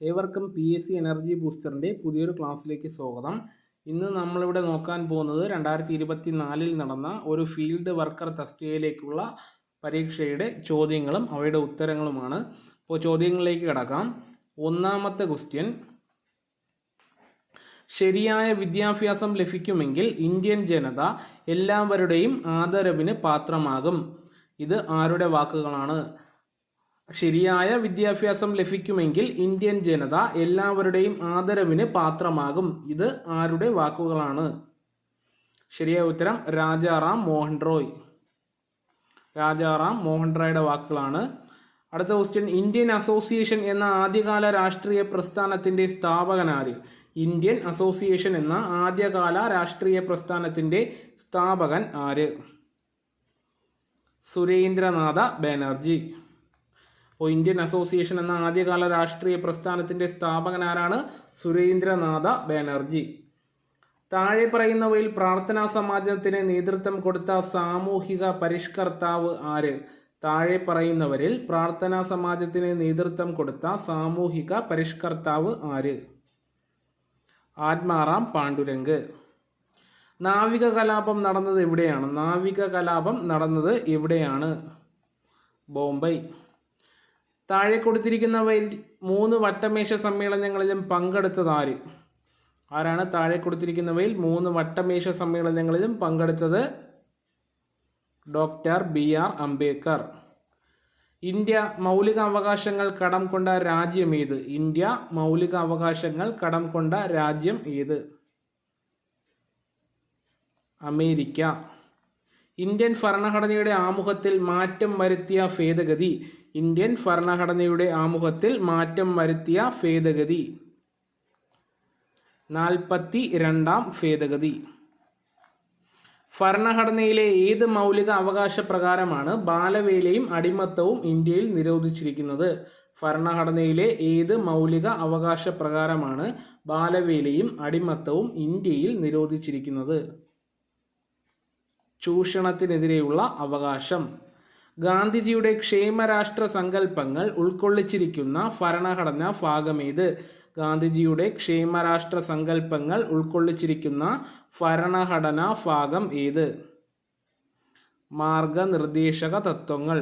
ഏവർക്കും P S C energy ബൂസ്റ്ററിന്റെ പുതിയൊരു ക്ലാസ്സിലേക്ക് സ്വാഗതം. ഇന്ന് നമ്മളിവിടെ നോക്കാൻ പോകുന്നത് രണ്ടായിരത്തി ഇരുപത്തി നാലിൽ നടന്ന ഒരു ഫീൽഡ് വർക്കർ തസ്തികയിലേക്കുള്ള പരീക്ഷയുടെ ചോദ്യങ്ങളും അവയുടെ ഉത്തരങ്ങളുമാണ്. അപ്പോൾ ചോദ്യങ്ങളിലേക്ക് കിടക്കാം. ഒന്നാമത്തെ ക്വസ്റ്റ്യൻ ശരിയായ വിദ്യാഭ്യാസം ലഭിക്കുമെങ്കിൽ ഇന്ത്യൻ ജനത എല്ലാവരുടെയും ആദരവിന് പാത്രമാകും. ഇത് ആരുടെ വാക്കുകളാണ്? ശരിയായ വിദ്യാഭ്യാസം ലഭിക്കുമെങ്കിൽ ഇന്ത്യൻ ജനത എല്ലാവരുടെയും ആദരവിന് പാത്രമാകും. ഇത് ആരുടെ വാക്കുകളാണ്? ശരിയായ ഉത്തരം രാജാറാം മോഹൻ റോയ്. രാജാറാം മോഹൻ റോയുടെ വാക്കുകളാണ്. അടുത്ത ക്വസ്റ്റ്യൻ ഇന്ത്യൻ അസോസിയേഷൻ എന്ന ആദ്യകാല രാഷ്ട്രീയ പ്രസ്ഥാനത്തിന്റെ സ്ഥാപകനാര് ഇന്ത്യൻ അസോസിയേഷൻ എന്ന ആദ്യകാല രാഷ്ട്രീയ പ്രസ്ഥാനത്തിന്റെ സ്ഥാപകൻ ആര്? സുരേന്ദ്രനാഥ ബാനർജി. അപ്പോൾ ഇന്ത്യൻ അസോസിയേഷൻ എന്ന ആദ്യകാല രാഷ്ട്രീയ പ്രസ്ഥാനത്തിന്റെ സ്ഥാപകൻ ആരാണ് സുരേന്ദ്രനാഥ ബാനർജി. താഴെ പറയുന്നവയിൽ പ്രാർത്ഥനാ സമാജത്തിന് നേതൃത്വം കൊടുത്ത സാമൂഹിക പരിഷ്കർത്താവ് ആര്? താഴെ പറയുന്നവരിൽ പ്രാർത്ഥനാ സമാജത്തിന് നേതൃത്വം കൊടുത്ത സാമൂഹിക പരിഷ്കർത്താവ് ആര്? ആത്മാറാം പാണ്ഡുരംഗ്. നാവിക കലാപം നടന്നത് എവിടെയാണ്? നാവിക കലാപം നടന്നത് എവിടെയാണ്? ബോംബെ. താഴെ കൊടുത്തിരിക്കുന്നവയിൽ മൂന്ന് വട്ടമേശ സമ്മേളനങ്ങളിലും പങ്കെടുത്തത് ആര്? ആരാണ് താഴെ കൊടുത്തിരിക്കുന്നവയിൽ മൂന്ന് വട്ടമേശ സമ്മേളനങ്ങളിലും പങ്കെടുത്തത്? Doctor B R Ambedkar. India മൗലിക അവകാശങ്ങൾ കടം കൊണ്ട രാജ്യം ഏത്? ഇന്ത്യ മൗലിക അവകാശങ്ങൾ കടം കൊണ്ട രാജ്യം ഏത്? അമേരിക്ക. ഇന്ത്യൻ ഭരണഘടനയുടെ ആമുഖത്തിൽ മാറ്റം വരുത്തിയ ഭേദഗതി ഇന്ത്യൻ ഭരണഘടനയുടെ ആമുഖത്തിൽ മാറ്റം വരുത്തിയ ഭേദഗതി. നാൽപ്പത്തി രണ്ടാം ഭേദഗതി. ഭരണഘടനയിലെ ഏത് മൗലിക അവകാശ പ്രകാരമാണ് ബാലവേലയും അടിമത്തവും ഇന്ത്യയിൽ നിരോധിച്ചിരിക്കുന്നത്? ഭരണഘടനയിലെ ഏത് മൗലിക അവകാശ പ്രകാരമാണ് ബാലവേലയും അടിമത്തവും ഇന്ത്യയിൽ നിരോധിച്ചിരിക്കുന്നത്? ചൂഷണത്തിനെതിരെയുള്ള അവകാശം. ഗാന്ധിജിയുടെ ക്ഷേമരാഷ്ട്ര സങ്കല്പങ്ങൾ ഉൾക്കൊള്ളിച്ചിരിക്കുന്ന ഭരണഘടന ഭാഗമേത് ഗാന്ധിജിയുടെ ക്ഷേമരാഷ്ട്ര സങ്കല്പങ്ങൾ ഉൾക്കൊള്ളിച്ചിരിക്കുന്ന ഭരണഘടനാ ഭാഗം ഏത്? മാർഗനിർദ്ദേശക തത്വങ്ങൾ.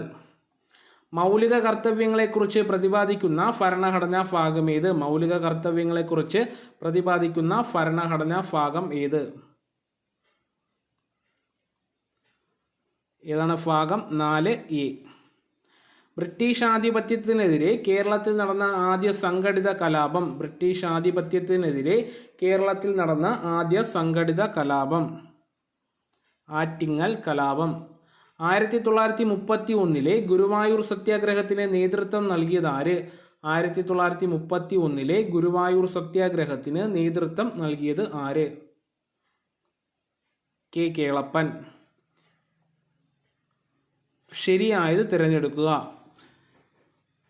മൗലിക കർത്തവ്യങ്ങളെക്കുറിച്ച് പ്രതിപാദിക്കുന്ന ഭരണഘടനാ ഭാഗം ഏത്? മൗലിക കർത്തവ്യങ്ങളെക്കുറിച്ച് പ്രതിപാദിക്കുന്ന ഭരണഘടനാ ഭാഗം ഏത്? ഏതാണ് ഭാഗം? നാല് എ ബ്രിട്ടീഷ് ആധിപത്യത്തിനെതിരെ കേരളത്തിൽ നടന്ന ആദ്യ സംഘടിത കലാപം. ബ്രിട്ടീഷ് ആധിപത്യത്തിനെതിരെ കേരളത്തിൽ നടന്ന ആദ്യ സംഘടിത കലാപം. ആറ്റിങ്ങൽ കലാപം. ആയിരത്തി തൊള്ളായിരത്തി മുപ്പത്തി ഒന്നിലെ ഗുരുവായൂർ സത്യാഗ്രഹത്തിന് നേതൃത്വം നൽകിയത് ആര് ആയിരത്തി തൊള്ളായിരത്തി മുപ്പത്തി ഒന്നിലെ ഗുരുവായൂർ സത്യാഗ്രഹത്തിന് നേതൃത്വം നൽകിയത് ആര്? കെ. കേളപ്പൻ. ശരിയായത് തിരഞ്ഞെടുക്കുക.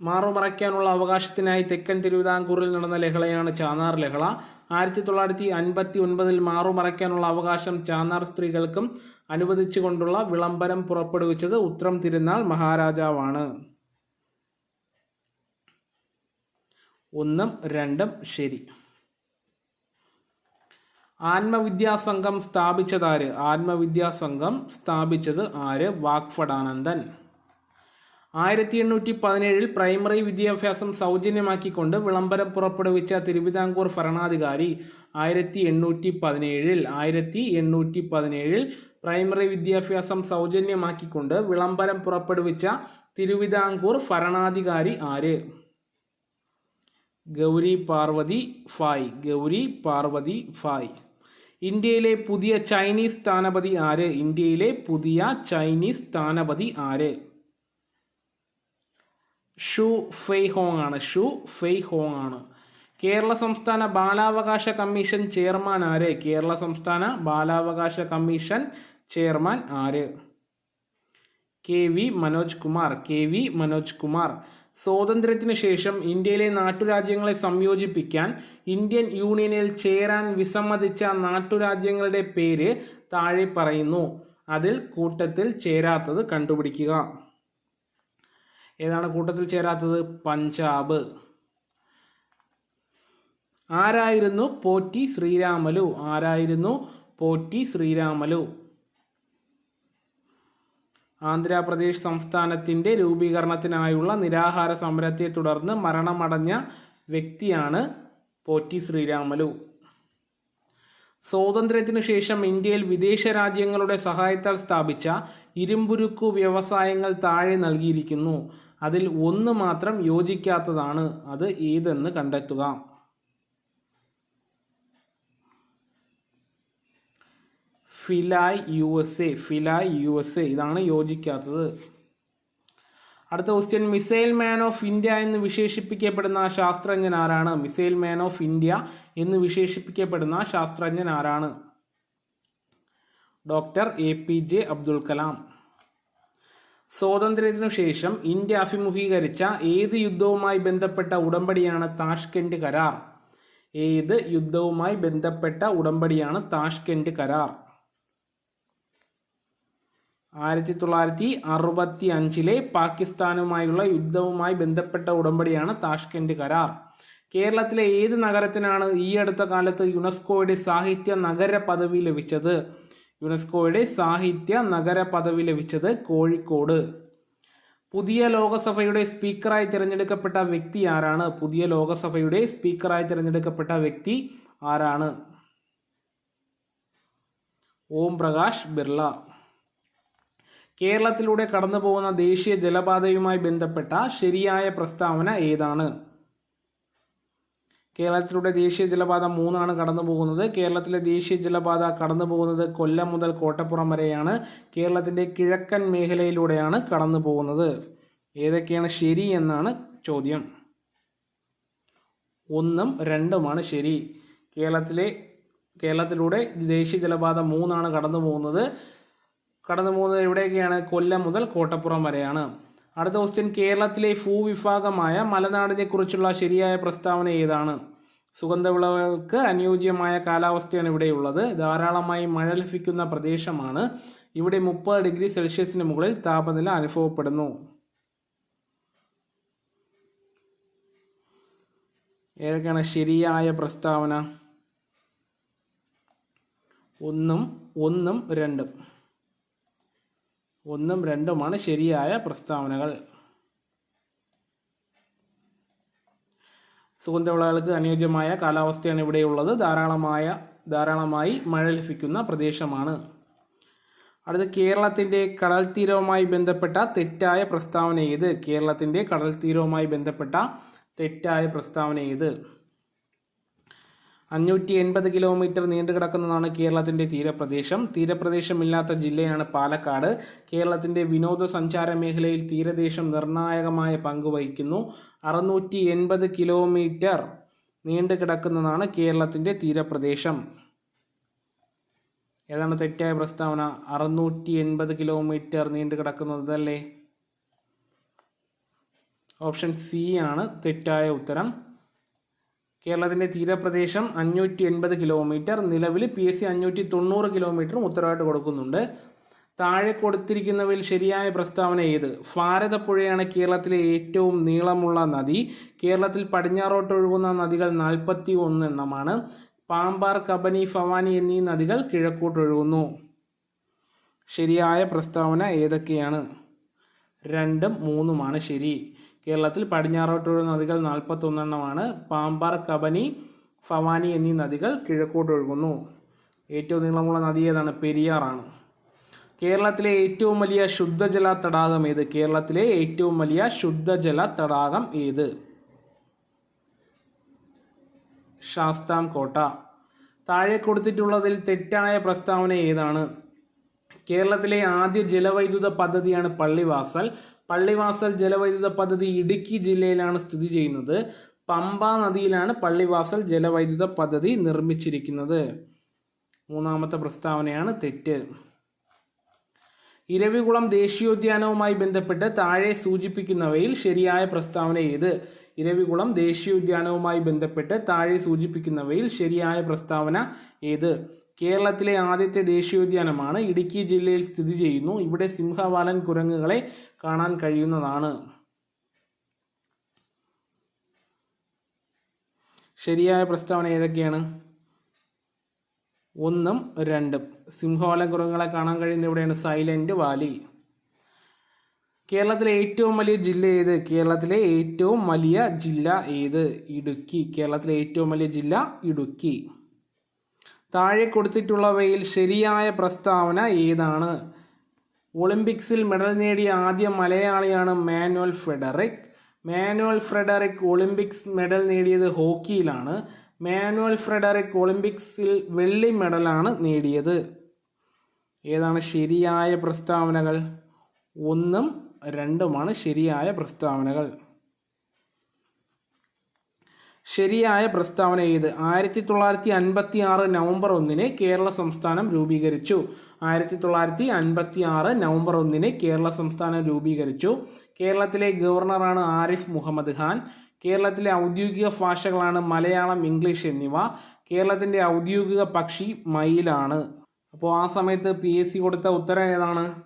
മാറുമറയ്ക്കാനുള്ള അവകാശത്തിനായി തെക്കൻ തിരുവിതാംകൂറിൽ നടന്ന ലഹളയാണ് ചാന്നാർ ലഹള. ആയിരത്തി തൊള്ളായിരത്തി അൻപത്തി ഒൻപതിൽ മാറുമറയ്ക്കാനുള്ള അവകാശം ചാന്നാർ സ്ത്രീകൾക്കും അനുവദിച്ചുകൊണ്ടുള്ള വിളംബരം പുറപ്പെടുവിച്ചത് ഉത്രം തിരുനാൾ മഹാരാജാവാണ്. ഒന്നും രണ്ടും ശരി. ആത്മവിദ്യാസംഘം സ്ഥാപിച്ചതാര്? ആത്മവിദ്യാസംഘം സ്ഥാപിച്ചത് ആര്? വാക്ഫടാനന്ദൻ. ആയിരത്തി എണ്ണൂറ്റി പതിനേഴിൽ പ്രൈമറി വിദ്യാഭ്യാസം സൗജന്യമാക്കിക്കൊണ്ട് വിളംബരം പുറപ്പെടുവിച്ച തിരുവിതാംകൂർ ഭരണാധികാരി ആയിരത്തി എണ്ണൂറ്റി പതിനേഴിൽ ആയിരത്തി എണ്ണൂറ്റി പതിനേഴിൽ പ്രൈമറി വിദ്യാഭ്യാസം സൗജന്യമാക്കിക്കൊണ്ട് വിളംബരം പുറപ്പെടുവിച്ച തിരുവിതാംകൂർ ഭരണാധികാരി ആര്? ഗൗരി പാർവതി ഫായ് ഗൗരി പാർവതി ഫായ് ഇന്ത്യയിലെ പുതിയ ചൈനീസ് സ്ഥാനപതി ആര്? ഇന്ത്യയിലെ പുതിയ ചൈനീസ് സ്ഥാനപതി ആര്? ഷു ഫെയ് ഹോങ് ആണ്. ഷു ഫെയ് ഹോങ് ആണ്. കേരള സംസ്ഥാന ബാലാവകാശ കമ്മീഷൻ ചെയർമാൻ ആര്? കേരള സംസ്ഥാന ബാലാവകാശ കമ്മീഷൻ ചെയർമാൻ ആര്? K V Manoj Kumar. K V Manoj Kumar. സ്വാതന്ത്ര്യത്തിന് ശേഷം ഇന്ത്യയിലെ നാട്ടുരാജ്യങ്ങളെ സംയോജിപ്പിക്കാൻ ഇന്ത്യൻ യൂണിയനിൽ ചേരാൻ വിസമ്മതിച്ച നാട്ടുരാജ്യങ്ങളുടെ പേര് താഴെ പറയുന്നു. അതിൽ കൂട്ടത്തിൽ ചേരാത്തത് കണ്ടുപിടിക്കുക. ഏതാണ് കൂട്ടത്തിൽ ചേരാത്തത്? പഞ്ചാബ്. ആരായിരുന്നു പോറ്റി ശ്രീരാമലു? ആരായിരുന്നു പോറ്റി ശ്രീരാമലു? ആന്ധ്രാപ്രദേശ് സംസ്ഥാനത്തിന്റെ രൂപീകരണത്തിനായുള്ള നിരാഹാര സമരത്തെ തുടർന്ന് മരണമടഞ്ഞ വ്യക്തിയാണ് പോറ്റി ശ്രീരാമലു. സ്വാതന്ത്ര്യത്തിനു ശേഷം ഇന്ത്യയിൽ വിദേശ രാജ്യങ്ങളുടെ സഹായത്താൽ സ്ഥാപിച്ച ഇരുമ്പുരുക്കു വ്യവസായങ്ങൾ താഴെ നൽകിയിരിക്കുന്നു. അതിൽ ഒന്ന് മാത്രം യോജിക്കാത്തതാണ്. അത് ഏതെന്ന് കണ്ടെത്തുക. Bhilai U S A Bhilai U S A ഇതാണ് യോജിക്കാത്തത്. അടുത്ത question missile man of India എന്ന് വിശേഷിപ്പിക്കപ്പെടുന്ന ശാസ്ത്രജ്ഞൻ ആരാണ്? മിസൈൽ മാൻ ഓഫ് ഇന്ത്യ എന്ന് വിശേഷിപ്പിക്കപ്പെടുന്ന ശാസ്ത്രജ്ഞൻ ആരാണ്? Doctor A P J Abdul Kalam. സ്വാതന്ത്ര്യത്തിനു ശേഷം ഇന്ത്യ അഭിമുഖീകരിച്ച ഏത് യുദ്ധവുമായി ബന്ധപ്പെട്ട ഉടമ്പടിയാണ് താഷ്കെൻഡ് കരാർ? ഏത് യുദ്ധവുമായി ബന്ധപ്പെട്ട ഉടമ്പടിയാണ് താഷ്കെൻഡ് കരാർ? ആയിരത്തി തൊള്ളായിരത്തി അറുപത്തി അഞ്ചിലെ പാകിസ്ഥാനുമായുള്ള യുദ്ധവുമായി ബന്ധപ്പെട്ട ഉടമ്പടിയാണ് താഷ്കെൻഡ് കരാർ. കേരളത്തിലെ ഏത് നഗരത്തിനാണ് ഈ അടുത്ത കാലത്ത് യുനെസ്കോയുടെ സാഹിത്യ നഗര പദവി ലഭിച്ചത്? യുനെസ്കോയുടെ സാഹിത്യ നഗര പദവി ലഭിച്ചത് കോഴിക്കോട്. പുതിയ ലോകസഭയുടെ സ്പീക്കറായി തിരഞ്ഞെടുക്കപ്പെട്ട വ്യക്തി ആരാണ്? പുതിയ ലോകസഭയുടെ സ്പീക്കറായി തിരഞ്ഞെടുക്കപ്പെട്ട വ്യക്തി ആരാണ്? ഓം പ്രകാശ് ബിർള. കേരളത്തിലൂടെ കടന്നു പോകുന്ന ദേശീയ ജലപാതയുമായി ബന്ധപ്പെട്ട ശരിയായ പ്രസ്താവന ഏതാണ്? കേരളത്തിലൂടെ ദേശീയ ജലപാത മൂന്നാണ് കടന്നു പോകുന്നത്. കേരളത്തിലെ ദേശീയ ജലപാത കടന്നു പോകുന്നത് കൊല്ലം മുതൽ കോട്ടപ്പുറം വരെയാണ്. കേരളത്തിന്റെ കിഴക്കൻ മേഖലയിലൂടെയാണ് കടന്നു പോകുന്നത്. ഏതൊക്കെയാണ് ശരി എന്നാണ് ചോദ്യം. ഒന്നും രണ്ടുമാണ് ശരി. കേരളത്തിലെ കേരളത്തിലൂടെ ദേശീയ ജലപാത മൂന്നാണ് കടന്നു പോകുന്നത്. കടന്നു പോകുന്നത് എവിടെയൊക്കെയാണ്? കൊല്ലം മുതൽ കോട്ടപ്പുറം വരെയാണ്. അടുത്ത ക്വസ്റ്റ്യൻ കേരളത്തിലെ ഭൂവിഭാഗമായ മലനാടിനെ കുറിച്ചുള്ള ശരിയായ പ്രസ്താവന ഏതാണ്? സുഗന്ധവിളകൾക്ക് അനുയോജ്യമായ കാലാവസ്ഥയാണ് ഇവിടെയുള്ളത്. ധാരാളമായി മഴ ലഭിക്കുന്ന പ്രദേശമാണ്. ഇവിടെ മുപ്പത് ഡിഗ്രി സെൽഷ്യസിന് മുകളിൽ താപനില അനുഭവപ്പെടുന്നു. ഏതൊക്കെയാണ് ശരിയായ പ്രസ്താവന? ഒന്നും ഒന്നും രണ്ടും. ഒന്നും രണ്ടുമാണ് ശരിയായ പ്രസ്താവനകൾ. സുഗന്ധവിളകൾക്ക് അനുയോജ്യമായ കാലാവസ്ഥയാണ് ഇവിടെയുള്ളത്. ധാരാളമായ ധാരാളമായി മഴ ലഭിക്കുന്ന പ്രദേശമാണ്. അടുത്ത കേരളത്തിന്റെ കടൽ തീരവുമായി ബന്ധപ്പെട്ട തെറ്റായ പ്രസ്താവന ഏത്? കേരളത്തിന്റെ കടൽ തീരവുമായി ബന്ധപ്പെട്ട തെറ്റായ പ്രസ്താവന ഏത്? അഞ്ഞൂറ്റി എൺപത് കിലോമീറ്റർ നീണ്ടു കിടക്കുന്നതാണ് കേരളത്തിന്റെ തീരപ്രദേശം. തീരപ്രദേശമില്ലാത്ത ജില്ലയാണ് പാലക്കാട്. കേരളത്തിന്റെ വിനോദസഞ്ചാര മേഖലയിൽ തീരദേശം നിർണായകമായ പങ്ക് വഹിക്കുന്നു. അറുന്നൂറ്റി എൺപത് കിലോമീറ്റർ നീണ്ടു കിടക്കുന്നതാണ് കേരളത്തിന്റെ തീരപ്രദേശം. ഏതാണ് തെറ്റായ പ്രസ്താവന? അറുന്നൂറ്റി എൺപത് കിലോമീറ്റർ നീണ്ടു കിടക്കുന്നതല്ലേ ഓപ്ഷൻ സി ആണ് തെറ്റായ ഉത്തരം. കേരളത്തിന്റെ തീരപ്രദേശം അഞ്ഞൂറ്റി എൺപത് കിലോമീറ്റർ നിലവിൽ പി എസ് സി അഞ്ഞൂറ്റി തൊണ്ണൂറ് കിലോമീറ്ററും ഉത്തരവായിട്ട് കൊടുക്കുന്നുണ്ട്. താഴെ കൊടുത്തിരിക്കുന്നവയിൽ ശരിയായ പ്രസ്താവന ഏത്? ഭാരതപ്പുഴയാണ് കേരളത്തിലെ ഏറ്റവും നീളമുള്ള നദി. കേരളത്തിൽ പടിഞ്ഞാറോട്ടൊഴുകുന്ന നദികൾ നാൽപ്പത്തി ഒന്ന് എണ്ണമാണ്. പാമ്പാർ കബനി ഭവാനി എന്നീ നദികൾ കിഴക്കോട്ടൊഴുകുന്നു ശരിയായ പ്രസ്താവന ഏതൊക്കെയാണ്? രണ്ടും മൂന്നുമാണ് ശരി. കേരളത്തിൽ പടിഞ്ഞാറോട്ടൊഴു നദികൾ നാൽപ്പത്തൊന്നെണ്ണമാണ്. പാമ്പാർ കബനി ഭവാനി എന്നീ നദികൾ കിഴക്കോട്ട് ഒഴുകുന്നു. ഏറ്റവും നീളമുള്ള നദി ഏതാണ്? പെരിയാറാണ്. കേരളത്തിലെ ഏറ്റവും വലിയ ശുദ്ധജല തടാകം ഏത്? കേരളത്തിലെ ഏറ്റവും വലിയ ശുദ്ധജല തടാകം ഏത്? ശാസ്താം കോട്ട. താഴെ കൊടുത്തിട്ടുള്ളതിൽ തെറ്റായ പ്രസ്താവന ഏതാണ്? കേരളത്തിലെ ആദ്യ ജലവൈദ്യുത പദ്ധതിയാണ് പള്ളിവാസൽ. പള്ളിവാസൽ ജലവൈദ്യുത പദ്ധതി ഇടുക്കി ജില്ലയിലാണ് സ്ഥിതി ചെയ്യുന്നത്. പമ്പ നദിയിലാണ് പള്ളിവാസൽ ജലവൈദ്യുത പദ്ധതി നിർമ്മിച്ചിരിക്കുന്നത്. മൂന്നാമത്തെ പ്രസ്താവനയാണ് തെറ്റ്. ഇരവികുളം ദേശീയോദ്യാനവുമായി ബന്ധപ്പെട്ട് താഴെ സൂചിപ്പിക്കുന്നവയിൽ ശരിയായ പ്രസ്താവന ഏത്? ഇരവികുളം ദേശീയോദ്യാനവുമായി ബന്ധപ്പെട്ട് താഴെ സൂചിപ്പിക്കുന്നവയിൽ ശരിയായ പ്രസ്താവന ഏത്? കേരളത്തിലെ ആദ്യത്തെ ദേശീയോദ്യാനമാണ് ഇടുക്കി ജില്ലയിൽ സ്ഥിതി ചെയ്യുന്നു. ഇവിടെ സിംഹവാലൻ കുരങ്ങുകളെ കാണാൻ കഴിയുന്നതാണ്. ശരിയായ പ്രസ്താവന ഏതൊക്കെയാണ്? ഒന്നും രണ്ടും. സിംഹവാലൻ കുരങ്ങുകളെ കാണാൻ കഴിയുന്ന എവിടെയാണ്? Silent Valley. കേരളത്തിലെ ഏറ്റവും വലിയ ജില്ല ഏത്? കേരളത്തിലെ ഏറ്റവും വലിയ ജില്ല ഏത്? ഇടുക്കി. കേരളത്തിലെ ഏറ്റവും വലിയ ജില്ല ഇടുക്കി. താഴെ കൊടുത്തിട്ടുള്ളവയിൽ ശരിയായ പ്രസ്താവന ഏതാണ്? ഒളിമ്പിക്സിൽ മെഡൽ നേടിയ ആദ്യ മലയാളിയാണ് മാനുവൽ ഫെഡറിക്. മാനുവൽ ഫ്രെഡറിക് ഒളിമ്പിക്സ് മെഡൽ നേടിയത് ഹോക്കിയിലാണ്. മാനുവൽ ഫ്രെഡറിക് ഒളിമ്പിക്സിൽ വെള്ളി മെഡലാണ് നേടിയത്. ഏതാണ് ശരിയായ പ്രസ്താവനകൾ? ഒന്നും രണ്ടുമാണ് ശരിയായ പ്രസ്താവനകൾ. ശരിയായ പ്രസ്താവന ഏത്? ആയിരത്തി തൊള്ളായിരത്തി അൻപത്തി ആറ് നവംബർ ഒന്നിന് കേരള സംസ്ഥാനം രൂപീകരിച്ചു. ആയിരത്തി തൊള്ളായിരത്തി അൻപത്തി ആറ് നവംബർ ഒന്നിന് കേരള സംസ്ഥാനം രൂപീകരിച്ചു. കേരളത്തിലെ ഗവർണറാണ് ആരിഫ് മുഹമ്മദ് ഖാൻ. കേരളത്തിലെ ഔദ്യോഗിക ഭാഷകളാണ് മലയാളം ഇംഗ്ലീഷ് എന്നിവ. കേരളത്തിന്റെ ഔദ്യോഗിക പക്ഷി മയിലാണ്. അപ്പോൾ ആ സമയത്ത് പി എസ് സി കൊടുത്ത ഉത്തരം ഏതാണ്?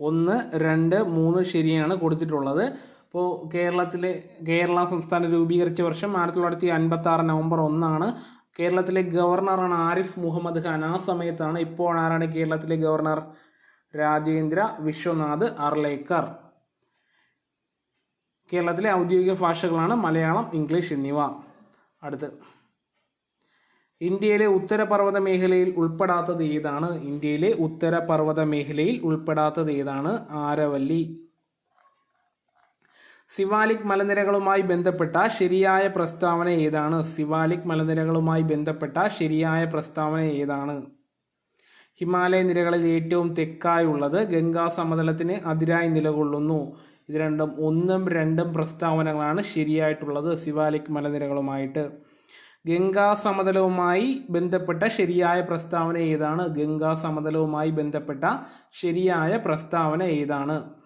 ഒന്ന് രണ്ട് മൂന്ന് ശരിയാണ് കൊടുത്തിട്ടുള്ളത്. അപ്പോൾ കേരളത്തിലെ കേരള സംസ്ഥാനം രൂപീകരിച്ച വർഷം ആയിരത്തി തൊള്ളായിരത്തി അൻപത്തി ആറ് നവംബർ ഒന്നാണ്. കേരളത്തിലെ ഗവർണറാണ് ആരിഫ് മുഹമ്മദ് ഖാൻ. ആ സമയത്താണ് ഇപ്പോൾ ആരാണ് കേരളത്തിലെ ഗവർണർ? രാജേന്ദ്ര വിശ്വനാഥ് അർലേക്കർ. കേരളത്തിലെ ഔദ്യോഗിക ഭാഷകളാണ് മലയാളം ഇംഗ്ലീഷ് എന്നിവ. അടുത്ത്. ഇന്ത്യയിലെ ഉത്തരപർവത മേഖലയിൽ ഉൾപ്പെടാത്തത് ഏതാണ്? ഇന്ത്യയിലെ ഉത്തരപർവത മേഖലയിൽ ഉൾപ്പെടാത്തത് ഏതാണ്? ആരവല്ലി. സിവാലിക് മലനിരകളുമായി ബന്ധപ്പെട്ട ശരിയായ പ്രസ്താവന ഏതാണ്? സിവാലിക് മലനിരകളുമായി ബന്ധപ്പെട്ട ശരിയായ പ്രസ്താവന ഏതാണ്? ഹിമാലയ നിരകളിൽ ഏറ്റവും തെക്കായുള്ളത് ഗംഗാ സമതലത്തിന് അതിരായി നിലകൊള്ളുന്നു. ഇത് രണ്ടും ഒന്നും രണ്ടും പ്രസ്താവനകളാണ് ശരിയായിട്ടുള്ളത് സിവാലിക് മലനിരകളുമായിട്ട്. ഗംഗാ സമതലവുമായി ബന്ധപ്പെട്ട ശരിയായ പ്രസ്താവന ഏതാണ്? ഗംഗാ സമതലവുമായി ബന്ധപ്പെട്ട ശരിയായ പ്രസ്താവന ഏതാണ്?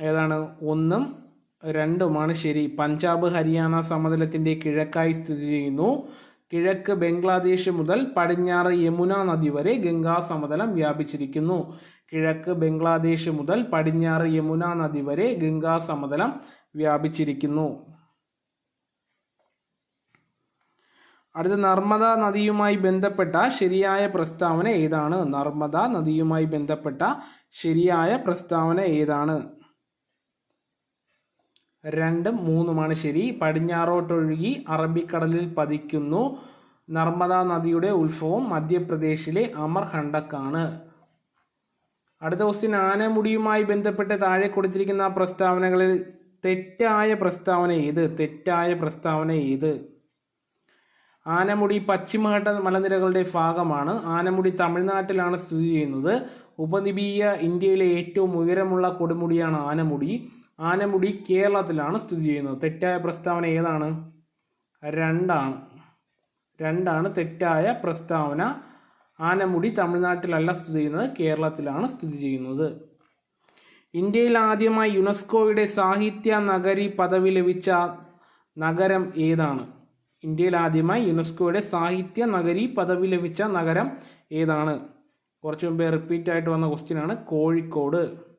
ഏതാണ്? ഒന്നും രണ്ടുമാണ്. ശരി. പഞ്ചാബ് ഹരിയാന സമതലത്തിന്റെ കിഴക്കായി സ്ഥിതി ചെയ്യുന്നു. കിഴക്ക് ബംഗ്ലാദേശ് മുതൽ പടിഞ്ഞാറ് യമുന നദി വരെ ഗംഗാ സമതലം വ്യാപിച്ചിരിക്കുന്നു. കിഴക്ക് ബംഗ്ലാദേശ് മുതൽ പടിഞ്ഞാറ് യമുന നദി വരെ ഗംഗാ സമതലം വ്യാപിച്ചിരിക്കുന്നു. അടുത്ത നർമ്മദ നദിയുമായി ബന്ധപ്പെട്ട ശരിയായ പ്രസ്താവന ഏതാണ്? നർമ്മദ നദിയുമായി ബന്ധപ്പെട്ട ശരിയായ പ്രസ്താവന ഏതാണ്? രണ്ടും മൂന്നുമാണ് ശരി. പടിഞ്ഞാറോട്ടൊഴുകി അറബിക്കടലിൽ പതിക്കുന്നു. നർമ്മദ നദിയുടെ ഉത്ഭവം മധ്യപ്രദേശിലെ അമർഹണ്ടക്കാണ് അടുത്ത ക്വസ്റ്റ്യൻ ആനമുടിയുമായി ബന്ധപ്പെട്ട് താഴെ കൊടുത്തിരിക്കുന്ന പ്രസ്താവനകളിൽ തെറ്റായ പ്രസ്താവന ഏത്? തെറ്റായ പ്രസ്താവന ഏത്? ആനമുടി പശ്ചിമഘട്ട മലനിരകളുടെ ഭാഗമാണ്. ആനമുടി തമിഴ്നാട്ടിലാണ് സ്ഥിതി ചെയ്യുന്നത്. ഉപദ്വീപീയ ഇന്ത്യയിലെ ഏറ്റവും ഉയരമുള്ള കൊടുമുടിയാണ് ആനമുടി. ആനമുടി കേരളത്തിലാണ് സ്ഥിതി ചെയ്യുന്നത്. തെറ്റായ പ്രസ്താവന ഏതാണ്? രണ്ടാണ്. രണ്ടാണ് തെറ്റായ പ്രസ്താവന. ആനമുടി തമിഴ്നാട്ടിലല്ല സ്ഥിതി ചെയ്യുന്നത് കേരളത്തിലാണ് സ്ഥിതി ചെയ്യുന്നത്. ഇന്ത്യയിൽ ആദ്യമായി യുനെസ്കോയുടെ സാഹിത്യ നഗരി പദവി ലഭിച്ച നഗരം ഏതാണ്? ഇന്ത്യയിൽ ആദ്യമായി യുനെസ്കോയുടെ സാഹിത്യ നഗരി പദവി ലഭിച്ച നഗരം ഏതാണ്? കുറച്ച് മുമ്പേ റിപ്പീറ്റ് ആയിട്ട് വന്ന ക്വസ്റ്റ്യൻ ആണ് Kozhikode.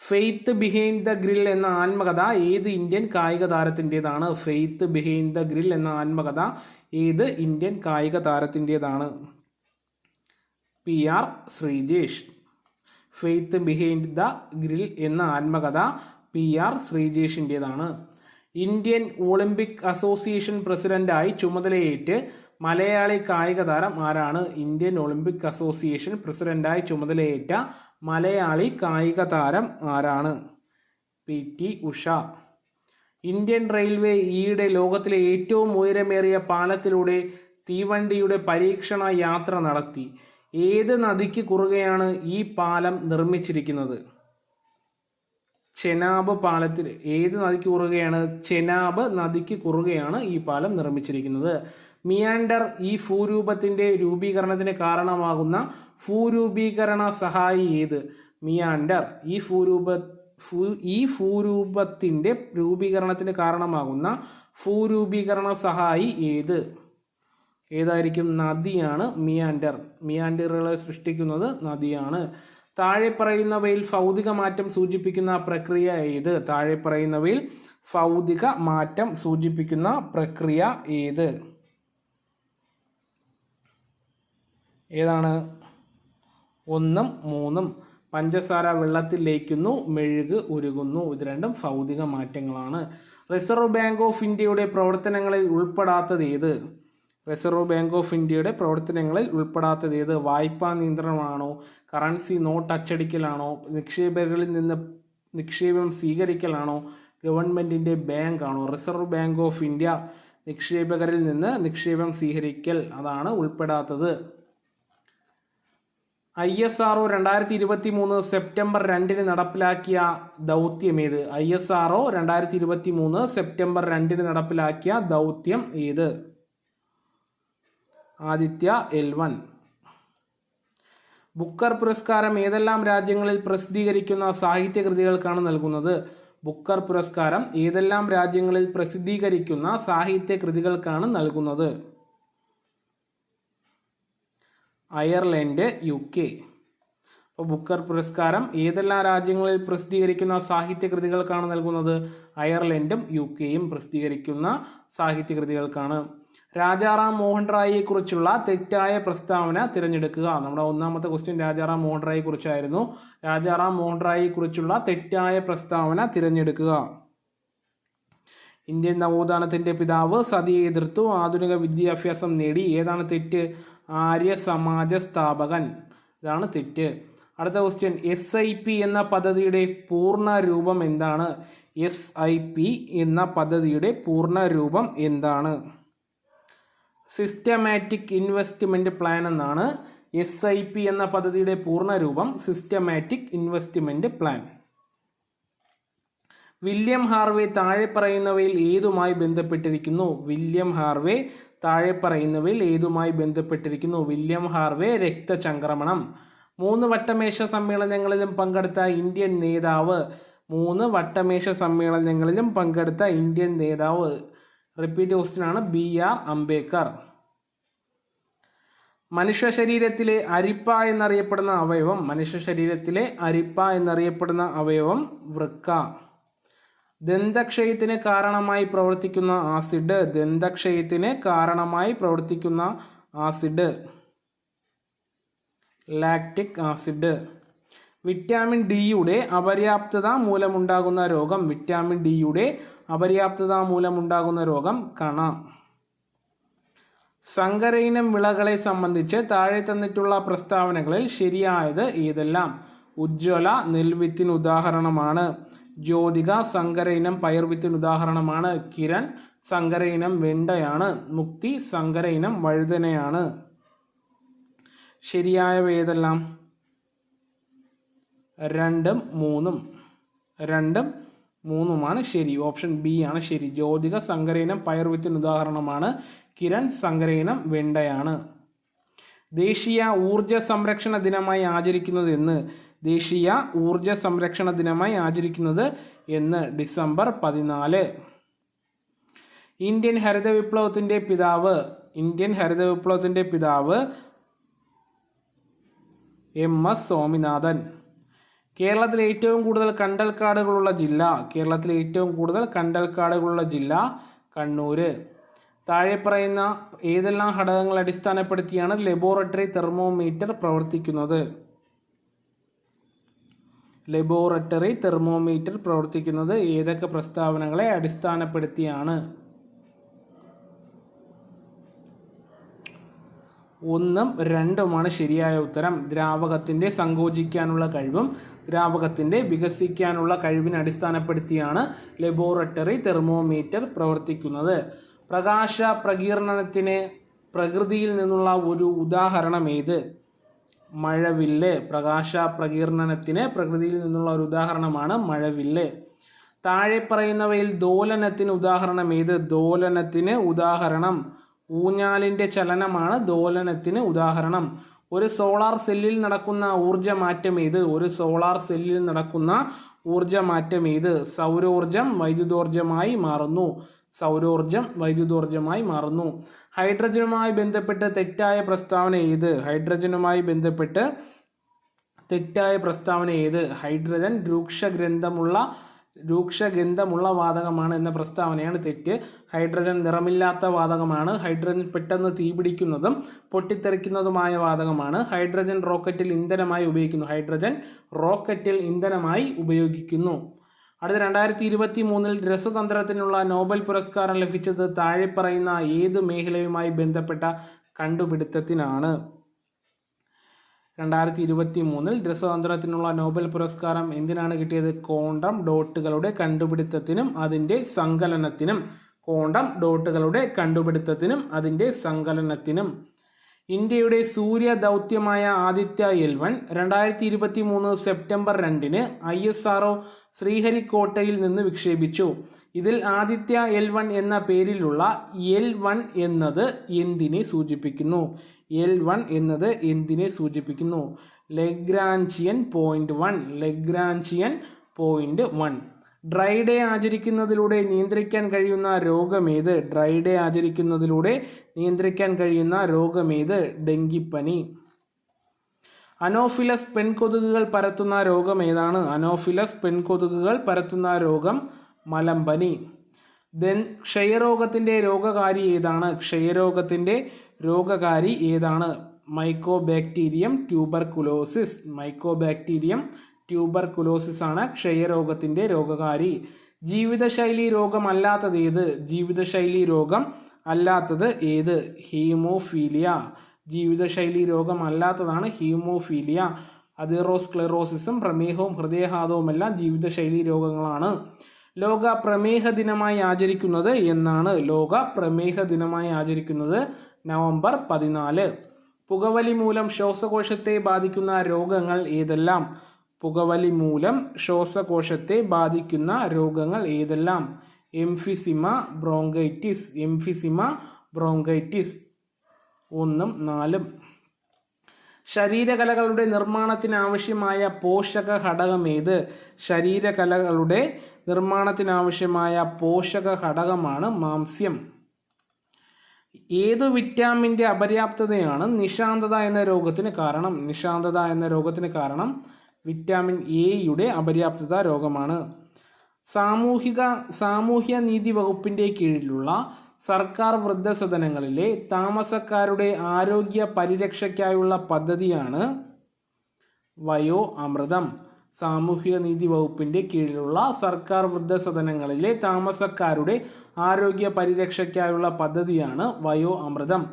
Faith Behind the Grill എന്ന ആത്മകഥ ഏത് ഇന്ത്യൻ കായിക താരത്തിന്റെതാണ് ഫെയ്ത്ത് ബിഹൈൻഡ് ദ ഗ്രിൽ എന്ന ആത്മകഥ ഏത് ഇന്ത്യൻ കായിക താരത്തിന്റെതാണ് P R Sreejesh. Faith Behind the Grill എന്ന ആത്മകഥ പി ആർ ശ്രീജേഷിന്റെതാണ്. ഇന്ത്യൻ ഒളിമ്പിക് അസോസിയേഷൻ പ്രസിഡന്റായി ചുമതലയേറ്റ് മലയാളി കായിക താരം ആരാണ്? ഇന്ത്യൻ ഒളിമ്പിക് അസോസിയേഷൻ പ്രസിഡന്റായി ചുമതലയേറ്റ മലയാളി കായിക താരം ആരാണ്? P T Usha. Indian railway ഈയിടെ ലോകത്തിലെ ഏറ്റവും ഉയരമേറിയ പാലത്തിലൂടെ തീവണ്ടിയുടെ പരീക്ഷണ യാത്ര നടത്തി. ഏത് നദിക്ക് കുറുകെയാണ് ഈ പാലം നിർമ്മിച്ചിരിക്കുന്നത്? ചെനാബ് പാലത്തിൽ ഏത് നദിക്ക് കുറുകയാണ്? ചെനാബ് നദിക്ക് കുറുകെയാണ് ഈ പാലം നിർമ്മിച്ചിരിക്കുന്നത്. മിയാൻഡർ ഈ ഭൂരൂപത്തിന്റെ രൂപീകരണത്തിന് കാരണമാകുന്ന ഭൂരൂപീകരണ സഹായി ഏത്? മിയാൻഡർ ഈ ഭൂരൂപ ഈ ഭൂരൂപത്തിന്റെ രൂപീകരണത്തിന് കാരണമാകുന്ന ഭൂരൂപീകരണ സഹായി ഏത്? ഏതായിരിക്കും? നദിയാണ് മിയാൻഡർ. മിയാൻഡറുകളെ സൃഷ്ടിക്കുന്നത് നദിയാണ്. താഴെ പറയുന്നവയിൽ ഭൗതിക മാറ്റം സൂചിപ്പിക്കുന്ന പ്രക്രിയ ഏത്? താഴെ പറയുന്നവയിൽ ഭൗതിക മാറ്റം സൂചിപ്പിക്കുന്ന പ്രക്രിയ ഏത്? ഏതാണ്? ഒന്നും മൂന്നും. പഞ്ചസാര വെള്ളത്തിൽ ലയിക്കുന്നു മെഴുക് ഉരുകുന്നു. ഇത് രണ്ടും ഭൗതിക മാറ്റങ്ങളാണ്. റിസർവ് ബാങ്ക് ഓഫ് ഇന്ത്യയുടെ പ്രവർത്തനങ്ങളിൽ ഉൾപ്പെടാത്തത് ഏത്? റിസർവ് ബാങ്ക് ഓഫ് ഇന്ത്യയുടെ പ്രവർത്തനങ്ങളിൽ ഉൾപ്പെടാത്തത് ഏത്? വായ്പാ നിയന്ത്രണമാണോ? Currency note അച്ചടിക്കലാണോ? നിക്ഷേപകരിൽ നിന്ന് നിക്ഷേപം സ്വീകരിക്കലാണോ? ഗവൺമെന്റിന്റെ ബാങ്കാണോ റിസർവ് ബാങ്ക് ഓഫ് ഇന്ത്യ നിക്ഷേപകരിൽ നിന്ന് നിക്ഷേപം സ്വീകരിക്കൽ അതാണ് ഉൾപ്പെടാത്തത്. ഐ എസ് ആർ ഒ രണ്ടായിരത്തി ഇരുപത്തി മൂന്ന് സെപ്റ്റംബർ രണ്ടിന് നടപ്പിലാക്കിയ ദൗത്യം ഏത്? ഐ എസ് ആർ ഒ രണ്ടായിരത്തി ഇരുപത്തി മൂന്ന് സെപ്റ്റംബർ രണ്ടിന് നടപ്പിലാക്കിയ ദൗത്യം ഏത്? Aditya L one. ബുക്കർ പുരസ്കാരം ഏതെല്ലാം രാജ്യങ്ങളിൽ പ്രസിദ്ധീകരിക്കുന്ന സാഹിത്യകൃതികൾക്കാണ് നൽകുന്നത്? ബുക്കർ പുരസ്കാരം ഏതെല്ലാം രാജ്യങ്ങളിൽ പ്രസിദ്ധീകരിക്കുന്ന സാഹിത്യകൃതികൾക്കാണ് നൽകുന്നത്? അയർലൻഡ് യു കെ അപ്പോൾ ബുക്കർ പുരസ്കാരം ഏതെല്ലാം രാജ്യങ്ങളിൽ പ്രസിദ്ധീകരിക്കുന്ന സാഹിത്യകൃതികൾക്കാണ് നൽകുന്നത്? അയർലൻഡും യു കെയും പ്രസിദ്ധീകരിക്കുന്ന സാഹിത്യകൃതികൾക്കാണ്. രാജാറാം മോഹൻ റായിയെക്കുറിച്ചുള്ള തെറ്റായ പ്രസ്താവന തിരഞ്ഞെടുക്കുക. നമ്മുടെ ഒന്നാമത്തെ ക്വസ്റ്റ്യൻ രാജാറാം മോഹൻ റായിയെക്കുറിച്ചായിരുന്നു. രാജാറാം മോഹൻ റായിയെക്കുറിച്ചുള്ള തെറ്റായ പ്രസ്താവന തിരഞ്ഞെടുക്കുക. ഇന്ത്യൻ നവോത്ഥാനത്തിന്റെ പിതാവ് സതിയെ എതിർത്തു. ആധുനിക വിദ്യാഭ്യാസം നേടി. ഏതാണ് തെറ്റ്? ആര്യ സമാജ സ്ഥാപകൻ. ഇതാണ് തെറ്റ്. അടുത്ത ക്വസ്റ്റ്യൻ എസ് ഐ പി എന്ന പദ്ധതിയുടെ പൂർണ രൂപം എന്താണ്? എസ് ഐ പി എന്ന പദ്ധതിയുടെ പൂർണ രൂപം എന്താണ്? സിസ്റ്റമാറ്റിക് ഇൻവെസ്റ്റ്മെന്റ് പ്ലാൻ എന്നാണ് എസ് ഐ പി എന്ന പദ്ധതിയുടെ പൂർണ രൂപം. Systematic investment plan William Harvey താഴെ പറയുന്നവയിൽ ഏതുമായി ബന്ധപ്പെട്ടിരിക്കുന്നു? വില്യം ഹാർവേ താഴെ പറയുന്നവയിൽ ഏതുമായി ബന്ധപ്പെട്ടിരിക്കുന്നു? വില്യം ഹാർവേ രക്തചംക്രമണം. മൂന്ന് വട്ടമേശ സമ്മേളനങ്ങളിലും പങ്കെടുത്ത ഇന്ത്യൻ നേതാവ്. മൂന്ന് വട്ടമേശ സമ്മേളനങ്ങളിലും പങ്കെടുത്ത ഇന്ത്യൻ നേതാവ്. റിപ്പീറ്റ് ക്വസ്റ്റ്യൻ ആണ് ബി ആർ അംബേദ്കർ. മനുഷ്യ ശരീരത്തിലെ അരിപ്പ എന്നറിയപ്പെടുന്ന അവയവം. മനുഷ്യ ശരീരത്തിലെ അരിപ്പ എന്നറിയപ്പെടുന്ന അവയവം വൃക്ക. ദന്തക്ഷയത്തിന് കാരണമായി പ്രവർത്തിക്കുന്ന ആസിഡ് ദന്തക്ഷയത്തിന് കാരണമായി പ്രവർത്തിക്കുന്ന ആസിഡ്. Lactic acid. വിറ്റാമിൻ ഡിയുടെ അപര്യാപ്തത മൂലമുണ്ടാകുന്ന രോഗം. വിറ്റാമിൻ ഡിയുടെ അപര്യാപ്തത മൂലമുണ്ടാകുന്ന രോഗം കണ. സങ്കരയിനം വിളകളെ സംബന്ധിച്ച് താഴെ തന്നിട്ടുള്ള പ്രസ്താവനകളിൽ ശരിയായത് ഏതെല്ലാം? ഉജ്ജ്വല നെൽവിത്തിന് ഉദാഹരണമാണ്. ജ്യോതിക സങ്കര ഇനം ഉദാഹരണമാണ്. കിരൺ സങ്കര ഇനം വെണ്ടയാണ്. മുക്തി സങ്കര ഇനം വഴുതനയാണ്. ശരിയായവ ഏതെല്ലാം? രണ്ടും മൂന്നും. രണ്ടും മൂന്നുമാണ് ശരി. ഓപ്ഷൻ ബി ആണ് ശരി. ജ്യോതിക സങ്കരയിനം പയർവിത്തിന് ഉദാഹരണമാണ്. കിരൺ സങ്കരയിനം വെണ്ടയാണ്. ദേശീയ ഊർജ സംരക്ഷണ ദിനമായി ആചരിക്കുന്നത് എന്ന് ദേശീയ ഊർജ സംരക്ഷണ ദിനമായി ആചരിക്കുന്നത് എന്ന് ഡിസംബർ പതിനാല്. ഇന്ത്യൻ ഹരിത വിപ്ലവത്തിന്റെ പിതാവ് ഇന്ത്യൻ ഹരിത വിപ്ലവത്തിന്റെ പിതാവ് എം എസ് സ്വാമിനാഥൻ. കേരളത്തിൽ ഏറ്റവും കൂടുതൽ കണ്ടൽക്കാടുകളുള്ള ജില്ല കേരളത്തിലെ ഏറ്റവും കൂടുതൽ കണ്ടൽക്കാടുകളുള്ള ജില്ല കണ്ണൂര്. താഴെ പറയുന്ന ഏതെല്ലാം ഘടകങ്ങൾ അടിസ്ഥാനപ്പെടുത്തിയാണ് ലബോറട്ടറി തെർമോമീറ്റർ പ്രവർത്തിക്കുന്നത്? ലബോറട്ടറി തെർമോമീറ്റർ പ്രവർത്തിക്കുന്നത് ഏതൊക്കെ പ്രസ്താവനകളെ അടിസ്ഥാനപ്പെടുത്തിയാണ്? ഒന്നും രണ്ടുമാണ് ശരിയായ ഉത്തരം. ദ്രാവകത്തിന്റെ സങ്കോചിക്കാനുള്ള കഴിവും ദ്രാവകത്തിന്റെ വികസിക്കാനുള്ള കഴിവിനെ അടിസ്ഥാനപ്പെടുത്തിയാണ് ലബോറട്ടറി തെർമോമീറ്റർ പ്രവർത്തിക്കുന്നത്. പ്രകാശ പ്രകീർണനത്തിന് പ്രകൃതിയിൽ നിന്നുള്ള ഒരു ഉദാഹരണം ഏത്? മഴവില്ല് പ്രകാശ പ്രകീർണനത്തിന് പ്രകൃതിയിൽ നിന്നുള്ള ഒരു ഉദാഹരണമാണ് മഴവില്ല്. താഴെ പറയുന്നവയിൽ ദോലനത്തിന് ഉദാഹരണം ഏത്? ദോലനത്തിന് ഉദാഹരണം. ഊഞ്ഞാലിന്റെ ചലനമാണ് ദോലനത്തിന് ഉദാഹരണം. ഒരു സോളാർ സെല്ലിൽ നടക്കുന്ന ഊർജമാറ്റം ഏത്? ഒരു സോളാർ സെല്ലിൽ നടക്കുന്ന ഊർജമാറ്റം ഏത്? സൗരോർജം വൈദ്യുതോർജമായി മാറുന്നു. സൗരോർജം വൈദ്യുതോർജമായി മാറുന്നു. ഹൈഡ്രജനുമായി ബന്ധപ്പെട്ട് തെറ്റായ പ്രസ്താവന ഏത്? ഹൈഡ്രജനുമായി ബന്ധപ്പെട്ട് തെറ്റായ പ്രസ്താവന ഏത്? ഹൈഡ്രജൻ രൂക്ഷഗ്രന്ഥമുള്ള രൂക്ഷഗന്ധമുള്ള വാതകമാണ് എന്ന പ്രസ്താവനയാണ് തെറ്റ്. ഹൈഡ്രജൻ നിറമില്ലാത്ത വാതകമാണ്. ഹൈഡ്രജൻ പെട്ടെന്ന് തീപിടിക്കുന്നതും പൊട്ടിത്തെറിക്കുന്നതുമായ വാതകമാണ്. ഹൈഡ്രജൻ റോക്കറ്റിൽ ഇന്ധനമായി ഉപയോഗിക്കുന്നു. ഹൈഡ്രജൻ റോക്കറ്റിൽ ഇന്ധനമായി ഉപയോഗിക്കുന്നു. അടുത്ത രണ്ടായിരത്തി ഇരുപത്തി മൂന്നിൽ രസതന്ത്രത്തിനുള്ള നോബൽ പുരസ്കാരം ലഭിച്ചത് താഴെ പറയുന്ന ഏത് മേഖലയുമായി ബന്ധപ്പെട്ട കണ്ടുപിടുത്തത്തിനാണ്? രണ്ടായിരത്തി ഇരുപത്തി മൂന്നിൽ രസതന്ത്രത്തിനുള്ള നോബൽ പുരസ്കാരം എന്തിനാണ് കിട്ടിയത്? കോണ്ടം ഡോട്ടുകളുടെ കണ്ടുപിടുത്തത്തിനും അതിന്റെ സങ്കലനത്തിനും. കോണ്ടം ഡോട്ടുകളുടെ കണ്ടുപിടുത്തത്തിനും അതിന്റെ സങ്കലനത്തിനും. ഇന്ത്യയുടെ സൂര്യ ദൗത്യമായ ആദിത്യ എൽ വൺ രണ്ടായിരത്തി ഇരുപത്തി മൂന്ന് സെപ്റ്റംബർ രണ്ടിന് ഐ എസ് ആർ ശ്രീഹരിക്കോട്ടയിൽ നിന്ന് വിക്ഷേപിച്ചു. ഇതിൽ ആദിത്യ എൽ വൺ എന്ന പേരിലുള്ള എൽ വൺ എന്നത് എന്തിനെ സൂചിപ്പിക്കുന്നു? എൽ വൺ എന്നത് എന്തിനെ സൂചിപ്പിക്കുന്നു? Lagrangian point one Lagrangian point one dry day ആചരിക്കുന്നതിലൂടെ നിയന്ത്രിക്കാൻ കഴിയുന്ന രോഗമേത്? ഡ്രൈ ഡേ ആചരിക്കുന്നതിലൂടെ നിയന്ത്രിക്കാൻ കഴിയുന്ന രോഗമേത്? ഡെങ്കിപ്പനി. അനോഫിലസ് പെൺകൊതുകുകൾ പരത്തുന്ന രോഗം ഏതാണ്? അനോഫിലസ് പെൺകൊതുകുകൾ പരത്തുന്ന രോഗം മലമ്പനി. ദെൻ ക്ഷയരോഗത്തിന്റെ രോഗകാരി ഏതാണ്? ക്ഷയരോഗത്തിന്റെ രോഗകാരി ഏതാണ്? മൈക്കോബാക്ടീരിയം ട്യൂബർകുലോസിസ് മൈക്കോബാക്ടീരിയം ട്യൂബർകുലോസിസ് ആണ് ക്ഷയരോഗത്തിന്റെ രോഗകാരി. ജീവിതശൈലി രോഗമല്ലാത്തത് ഏത്? ജീവിതശൈലി രോഗം അല്ലാത്തത് ഏത്? ഹീമോഫീലിയ. ജീവിതശൈലി രോഗമല്ലാത്തതാണ് ഹീമോഫീലിയ. അതിറോസ്ക്ലെറോസിസും പ്രമേഹവും ഹൃദയാഘാതവുമെല്ലാം ജീവിതശൈലി രോഗങ്ങളാണ്. ലോക പ്രമേഹ ദിനമായി ആചരിക്കുന്നത് എന്നാണ്. ലോക പ്രമേഹ ദിനമായി ആചരിക്കുന്നത് നവംബർ പതിനാല്. പുകവലി മൂലം ശ്വാസകോശത്തെ ബാധിക്കുന്ന രോഗങ്ങൾ ഏതെല്ലാം? പുകവലി മൂലം ശ്വാസകോശത്തെ ബാധിക്കുന്ന രോഗങ്ങൾ ഏതെല്ലാം? Emphysema bronchitis. Emphysema bronchitis. ഒന്നും നാലും. ശരീരകലകളുടെ നിർമ്മാണത്തിന് ആവശ്യമായ പോഷക ഘടകം ഏത്? ശരീരകലകളുടെ നിർമ്മാണത്തിനാവശ്യമായ പോഷക ഘടകമാണ് മാംസ്യം. ഏതു വിറ്റാമിന്റെ അപര്യാപ്തതയാണ് നിശാന്തത എന്ന രോഗത്തിന് കാരണം? നിശാന്തത എന്ന രോഗത്തിന് കാരണം വിറ്റാമിൻ എയുടെ അപര്യാപ്തത രോഗമാണ്. സാമൂഹിക സാമൂഹ്യ നീതി വകുപ്പിന്റെ കീഴിലുള്ള സർക്കാർ വൃദ്ധസദനങ്ങളിലെ താമസക്കാരുടെ ആരോഗ്യ പരിരക്ഷയ്ക്കായുള്ള പദ്ധതിയാണ് വയോ അമൃതം സാമൂഹിക നീതി വകുപ്പിന്റെ കീഴിലുള്ള സർക്കാർ വൃദ്ധസദനങ്ങളിലെ താമസക്കാരുടെ ആരോഗ്യ പരിരക്ഷയ്ക്കായുള്ള പദ്ധതിയാണ് Vayo Amritham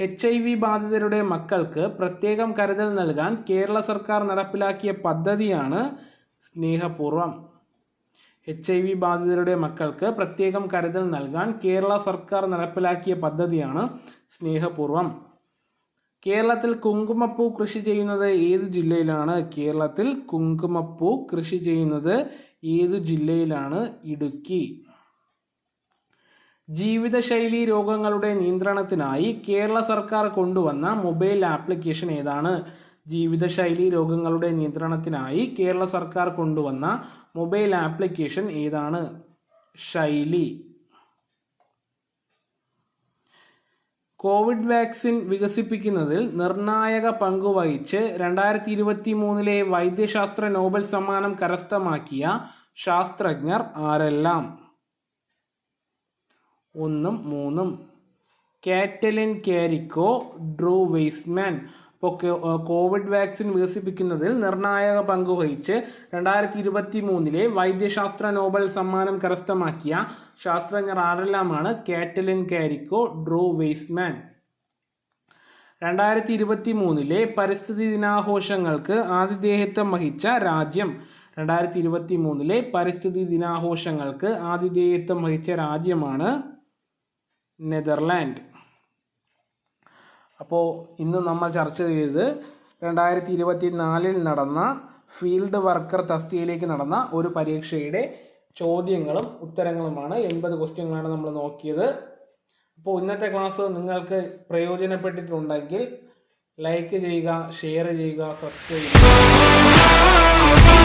H I V ബാധിതരുടെ മക്കൾക്ക് പ്രത്യേകം കരുതൽ നൽകാൻ കേരള സർക്കാർ നടപ്പിലാക്കിയ പദ്ധതിയാണ് സ്നേഹപൂർവം. എച്ച് ഐ വി ബാധിതരുടെ മക്കൾക്ക് പ്രത്യേകം കരുതൽ നൽകാൻ കേരള സർക്കാർ നടപ്പിലാക്കിയ പദ്ധതിയാണ് സ്നേഹപൂർവം. കേരളത്തിൽ കുങ്കുമപ്പൂ കൃഷി ചെയ്യുന്നത് ഏത് ജില്ലയിലാണ്? കേരളത്തിൽ കുങ്കുമപ്പൂ കൃഷി ചെയ്യുന്നത് ഏത് ജില്ലയിലാണ്? ഇടുക്കി. ജീവിതശൈലി രോഗങ്ങളുടെ നിയന്ത്രണത്തിനായി കേരള സർക്കാർ കൊണ്ടുവന്ന മൊബൈൽ ആപ്ലിക്കേഷൻ ഏതാണ്? ജീവിതശൈലി രോഗങ്ങളുടെ നിയന്ത്രണത്തിനായി കേരള സർക്കാർ കൊണ്ടുവന്ന മൊബൈൽ ആപ്ലിക്കേഷൻ ഏതാണ്? ശൈലി. കോവിഡ് വാക്സിൻ വികസിപ്പിക്കുന്നതിൽ നിർണായക പങ്കുവഹിച്ച് രണ്ടായിരത്തി ഇരുപത്തി മൂന്നിലെ വൈദ്യശാസ്ത്ര നോബൽ സമ്മാനം കരസ്ഥമാക്കിയ ശാസ്ത്രജ്ഞർ ആരെല്ലാം? ഒന്നും മൂന്നും. Katalin Kariko Drew Weissman. ഇപ്പോൾ കോവിഡ് വാക്സിൻ വികസിപ്പിക്കുന്നതിൽ നിർണായക പങ്ക് വഹിച്ച് രണ്ടായിരത്തി ഇരുപത്തി മൂന്നിലെ വൈദ്യശാസ്ത്ര നോബൽ സമ്മാനം കരസ്ഥമാക്കിയ ശാസ്ത്രജ്ഞർ ആരെല്ലാമാണ്? Katalin Kariko Drew Weissman. രണ്ടായിരത്തി ഇരുപത്തി മൂന്നിലെ പരിസ്ഥിതി ദിനാഘോഷങ്ങൾക്ക് ആതിഥേയത്വം വഹിച്ച രാജ്യം. രണ്ടായിരത്തി ഇരുപത്തി മൂന്നിലെ പരിസ്ഥിതി ദിനാഘോഷങ്ങൾക്ക് ആതിഥേയത്വം വഹിച്ച രാജ്യമാണ് നെതർലാൻഡ്. അപ്പോൾ ഇന്ന് നമ്മൾ ചർച്ച ചെയ്തത് രണ്ടായിരത്തി ഇരുപത്തി നാലിൽ നടന്ന ഫീൽഡ് വർക്കർ തസ്തികയിലേക്ക് നടന്ന ഒരു പരീക്ഷയുടെ ചോദ്യങ്ങളും ഉത്തരങ്ങളുമാണ്. എൺപത് ക്വസ്റ്റ്യങ്ങളാണ് നമ്മൾ നോക്കിയത്. അപ്പോൾ ഇന്നത്തെ ക്ലാസ് നിങ്ങൾക്ക് പ്രയോജനപ്പെട്ടിട്ടുണ്ടെങ്കിൽ ലൈക്ക് ചെയ്യുക ഷെയർ ചെയ്യുക സബ്സ്ക്രൈബ് ചെയ്യുക.